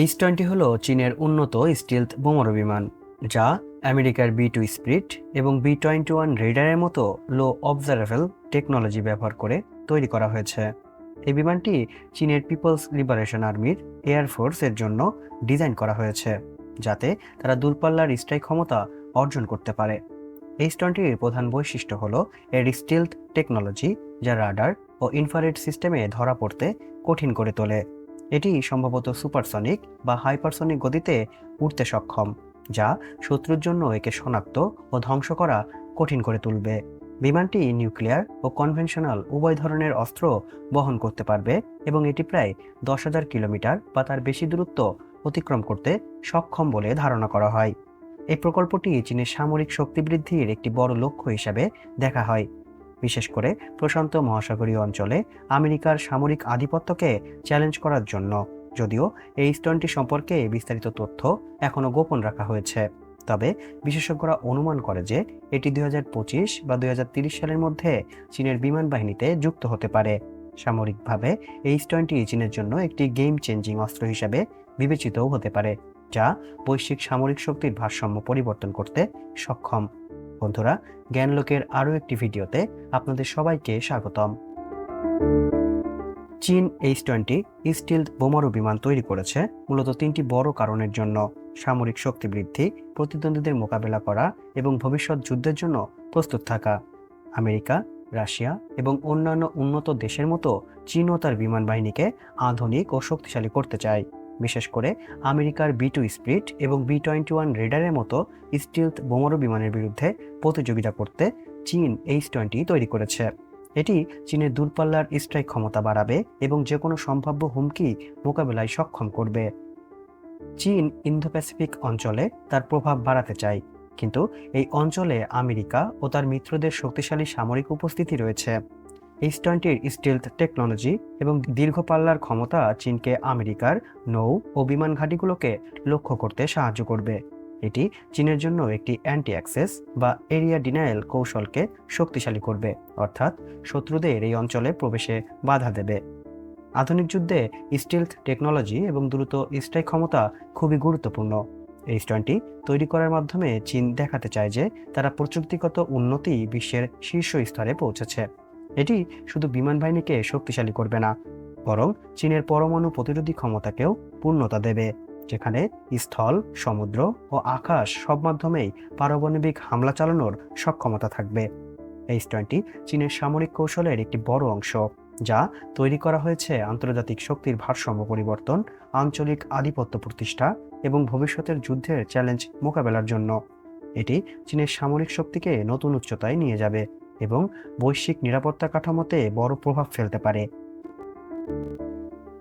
H twenty হল চীনের উন্নত স্টিলথ বোমারু বিমান, যা আমেরিকার বি টু স্প্রিট এবং বি টোয়েন্টি ওয়ান রেডারের মতো লো অবজারভেবল টেকনোলজি ব্যবহার করে তৈরি করা হয়েছে। এই বিমানটি চীনের পিপলস লিবারেশন আর্মির এয়ারফোর্স এর জন্য ডিজাইন করা হয়েছে, যাতে তারা দূরপাল্লার স্ট্রাইক ক্ষমতা অর্জন করতে পারে। এই টোয়েন্টির প্রধান বৈশিষ্ট্য হল এর স্টিলথ টেকনোলজি যা রাডার ও ইনফ্রারেড সিস্টেমে ধরা পড়তে কঠিন করে তোলে। এটি সম্ভবত সুপারসনিক বা হাইপারসনিক গতিতে উঠতে সক্ষম, যা শত্রুর জন্য একে শনাক্ত ও ধ্বংস করা কঠিন করে তুলবে। বিমানটি নিউক্লিয়ার ও কনভেনশনাল উভয় ধরনের অস্ত্র বহন করতে পারবে এবং এটি প্রায় দশ হাজার কিলোমিটার বা তার বেশি দূরত্ব অতিক্রম করতে সক্ষম বলে ধারণা করা হয়। এই প্রকল্পটি চীনের সামরিক শক্তি বৃদ্ধির একটি বড় লক্ষ্য হিসাবে দেখা হয়। বিশেষ করে প্রশান্ত মহাসাগরীয় অঞ্চলে আমেরিকার সামরিক আধিপত্যকে চ্যালেঞ্জ করার জন্য। যদিও এই স্টোনটি সম্পর্কে বিস্তারিত তথ্য এখনও গোপন রাখা হয়েছে। তবে বিশেষজ্ঞরা অনুমান করে যে এটি দুই হাজার পঁচিশ বা দুই সালের মধ্যে চীনের বিমান বাহিনীতে যুক্ত হতে পারে। সামরিকভাবে এই স্টোনটি চীনের জন্য একটি গেম চেঞ্জিং অস্ত্র হিসাবে বিবেচিতও হতে পারে, যা বৈশ্বিক সামরিক শক্তির ভারসাম্য পরিবর্তন করতে সক্ষম। বন্ধুরা, জ্ঞানলোকের আরও একটি ভিডিওতে আপনাদের সবাইকে স্বাগতম। চীন এইচ টোয়েন্টি স্টিল বোমারু বিমান তৈরি করেছে মূলত তিনটি বড় কারণের জন্য। সামরিক শক্তি বৃদ্ধি, প্রতিদ্বন্দ্বীদের মোকাবেলা করা এবং ভবিষ্যৎ যুদ্ধের জন্য প্রস্তুত থাকা। আমেরিকা, রাশিয়া এবং অন্যান্য উন্নত দেশের মতো চীনও তার বিমান বাহিনীকে আধুনিক ও শক্তিশালী করতে চায়। বিশেষ করে আমেরিকার বি টু স্প্রিট এবং বি টোয়েন্টি ওয়ান রেডারের মতো স্টিলথ বোমারু বিমানের বিরুদ্ধে প্রতিযোগিতা করতে চীন এইচ টোয়েন্টি তৈরি করেছে। এটি চীনের দূরপাল্লার স্ট্রাইক ক্ষমতা বাড়াবে এবং যে কোনো সম্ভাব্য হুমকি মোকাবেলায় সক্ষম করবে। চীন ইন্দো প্যাসিফিক অঞ্চলে তার প্রভাব বাড়াতে চায়, কিন্তু এই অঞ্চলে আমেরিকা ও তার মিত্রদের শক্তিশালী সামরিক উপস্থিতি রয়েছে। এইচ টোয়েন্টির স্টিলথ টেকনোলজি এবং দীর্ঘ পাল্লার ক্ষমতা চীনকে আমেরিকার নৌ ও বিমান ঘাঁটিগুলোকে লক্ষ্য করতে সাহায্য করবে। এটি চীনের জন্য একটি অ্যান্টি অ্যাক্সেস বা এরিয়া ডিনায়াল কৌশলকে শক্তিশালী করবে, অর্থাৎ শত্রুদের এই অঞ্চলে প্রবেশে বাধা দেবে। আধুনিক যুদ্ধে স্টিলথ টেকনোলজি এবং দ্রুত স্ট্রাইক ক্ষমতা খুবই গুরুত্বপূর্ণ। এই টোয়েন্টি তৈরি করার মাধ্যমে চীন দেখাতে চায় যে তারা প্রযুক্তিগত উন্নতি বিশ্বের শীর্ষ স্তরে পৌঁছেছে। এটি শুধু বিমান বাহিনীকে শক্তিশালী করবে না, বরং চীনের পরমাণু প্রতিরোধী ক্ষমতাকেও পূর্ণতা দেবে, যেখানে স্থল, সমুদ্র ও আকাশ সব মাধ্যমেই পারমাণবিক হামলা চালানোর সক্ষমতা থাকবে। এইচ টোয়েন্টি চীনের সামরিক কৌশলের একটি বড় অংশ, যা তৈরি করা হয়েছে আন্তর্জাতিক শক্তির ভারসাম্য পরিবর্তন, আঞ্চলিক আধিপত্য প্রতিষ্ঠা এবং ভবিষ্যতের যুদ্ধের চ্যালেঞ্জ মোকাবেলার জন্য। এটি চীনের সামরিক শক্তিকে নতুন উচ্চতায় নিয়ে যাবে। এবং বৈশ্বিক নিরাপত্তা কাঠামোতে বড় প্রভাব ফেলতে পারে।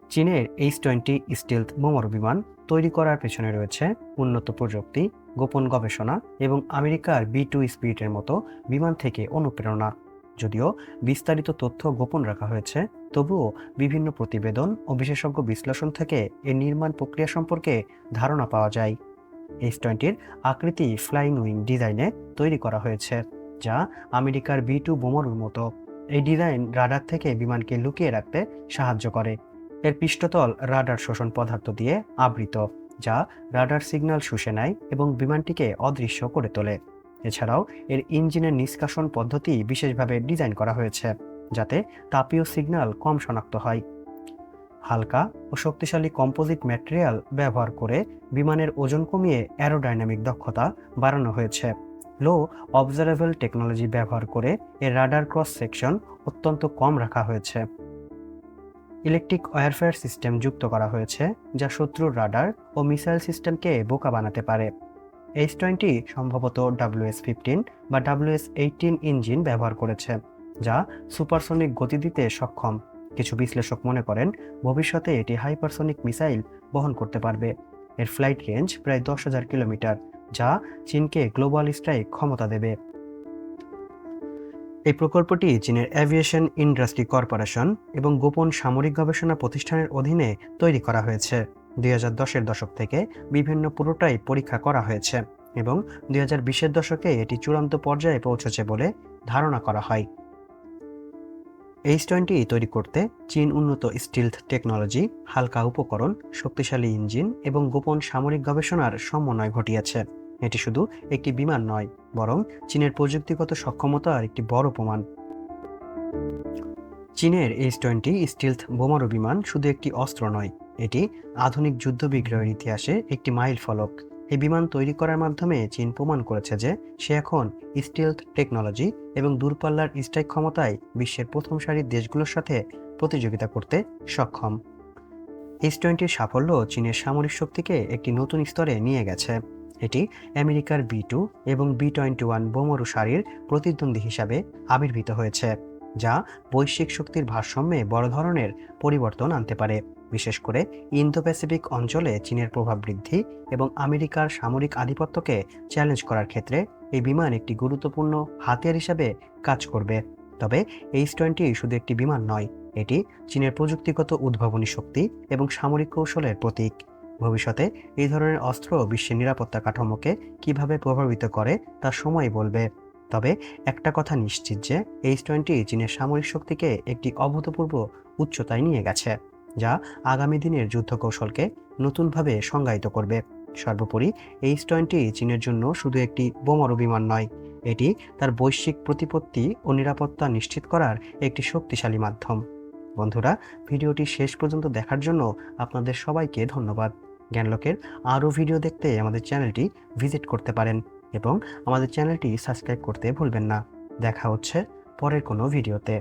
চীনের এইচ টোয়েন্টি স্টিলথ বোমারু বিমান তৈরি করার পেছনে রয়েছে উন্নত প্রযুক্তি, গোপন গবেষণা এবং আমেরিকার বি টু স্পিরিটের মতো বিমান থেকে অনুপ্রেরণা। যদিও বিস্তারিত তথ্য গোপন রাখা হয়েছে, তবুও বিভিন্ন প্রতিবেদন ও বিশেষজ্ঞ বিশ্লেষণ থেকে এর নির্মাণ প্রক্রিয়া সম্পর্কে ধারণা পাওয়া যায়। এইচ টোয়েন্টির আকৃতি ফ্লাইং উইং ডিজাইনে তৈরি করা হয়েছে। যা আমেরিকার বি টু বোমারুর মতো। এই ডিজাইন রাডার থেকে বিমানকে লুকিয়ে রাখতে সাহায্য করে। এর পৃষ্ঠতল রাডার শোষণ পদার্থ দিয়ে আবৃত, যা রাডার সিগন্যাল শুষে নেয় এবং বিমানটিকে অদৃশ্য করে তোলে। এছাড়াও এর ইঞ্জিনের নিষ্কাশন পদ্ধতি বিশেষভাবে ডিজাইন করা হয়েছে, যাতে তাপীয় সিগন্যাল কম শনাক্ত হয়। হালকা ও শক্তিশালী কম্পোজিট ম্যাটেরিয়াল ব্যবহার করে বিমানের ওজন কমিয়ে অ্যারোডাইনামিক দক্ষতা বাড়ানো হয়েছে। লো অবজারেবল টেকনোলজি ব্যবহার করে এর রাডার ক্রস সেকশন অত্যন্ত কম রাখা হয়েছে। ইলেকট্রিক ওয়ারফেয়ার সিস্টেম যুক্ত করা হয়েছে, যা শত্রুর রাডার ও মিসাইল সিস্টেমকে বোকা বানাতে পারে। এইচ টোয়েন্টি সম্ভবত ডাব্লিউএস ফিফটিন বা ডাব্লিউএস এইটিন ইঞ্জিন ব্যবহার করেছে, যা সুপারসনিক গতি দিতে সক্ষম। কিছু বিশ্লেষক মনে করেন, ভবিষ্যতে এটি হাইপারসনিক মিসাইল বহন করতে পারবে। এর ফ্লাইট রেঞ্জ প্রায় দশ হাজার কিলোমিটার। যা চীনকে গ্লোবাল স্ট্রাইক ক্ষমতা দেবে। এই প্রকল্পটি চীনের অ্যাভিয়েশন ইন্ডাস্ট্রি কর্পোরেশন এবং গোপন সামরিক গবেষণা প্রতিষ্ঠানের অধীনে তৈরি করা হয়েছে। দুই হাজার দশের দশক থেকে বিভিন্ন পুরোটাই পরীক্ষা করা হয়েছে এবং দুই হাজার বিশের দশকে এটি চূড়ান্ত পর্যায়ে পৌঁছেছে বলে ধারণা করা হয়। এইচ টোয়েন্টি তৈরি করতে চীন উন্নত স্টিলথ টেকনোলজি, হালকা উপকরণ, শক্তিশালী ইঞ্জিন এবং গোপন সামরিক গবেষণার সমন্বয় ঘটিয়েছে। এটি শুধু একটি বিমান নয়, বরং চীনের প্রযুক্তিগত সক্ষমতার একটি বড় প্রমাণ। চীনের এইচ টোয়েন্টি স্টিলথ বোমারু বিমান শুধু একটি অস্ত্র নয়, এটি আধুনিক যুদ্ধবিগ্রহের ইতিহাসে একটি মাইল ফলক। এই বিমান তৈরি করার মাধ্যমে চীন প্রমাণ করেছে যে সে এখন স্টিলথ টেকনোলজি এবং দূরপাল্লার স্ট্রাইক ক্ষমতায় বিশ্বের প্রথম সারির দেশগুলোর সাথে প্রতিযোগিতা করতে সক্ষম। এইচ টোয়েন্টির সাফল্য চীনের সামরিক শক্তিকে একটি নতুন স্তরে নিয়ে গেছে। এটি আমেরিকার বি টু এবং বি টোয়েন্টি ওয়ান বোমরু সারির প্রতিদ্বন্দ্বী হিসাবে আবির্ভূত হয়েছে, যা বৈশ্বিক শক্তির ভারসাম্যে বড় ধরনের পরিবর্তন আনতে পারে। বিশেষ করে ইন্দো প্যাসিফিক অঞ্চলে চীনের প্রভাব বৃদ্ধি এবং আমেরিকার সামরিক আধিপত্যকে চ্যালেঞ্জ করার ক্ষেত্রে এই বিমান একটি গুরুত্বপূর্ণ হাতিয়ার হিসাবে কাজ করবে। তবে এইচ টোয়েন্টি শুধু একটি বিমান নয়, এটি চীনের প্রযুক্তিগত উদ্ভাবনী শক্তি এবং সামরিক কৌশলের প্রতীক। ভবিষ্যতে এই ধরনের অস্ত্র বিশ্বের নিরাপত্তা কাঠামোকে কীভাবে প্রভাবিত করে তা সময় বলবে। তবে একটা কথা নিশ্চিত যে এইচ টোয়েন্টি চীনের সামরিক শক্তিকে একটি অভূতপূর্ব উচ্চতায় নিয়ে গেছে, যা আগামী দিনের যুদ্ধ কৌশলকে নতুনভাবে সংজ্ঞায়িত করবে। সর্বোপরি এইচ টোয়েন্টি চীনের জন্য শুধু একটি বোমারু বিমান নয়, এটি তার বৈশ্বিক প্রতিপত্তি ও নিরাপত্তা নিশ্চিত করার একটি শক্তিশালী মাধ্যম। বন্ধুরা, ভিডিওটি শেষ পর্যন্ত দেখার জন্য আপনাদের সবাইকে ধন্যবাদ। জ্ঞানলোকের আরও ভিডিও দেখতে আমাদের চ্যানেলটি ভিজিট করতে পারেন এবং আমাদের চ্যানেলটি সাবস্ক্রাইব করতে ভুলবেন না। দেখা হচ্ছে পরের কোনো ভিডিওতে।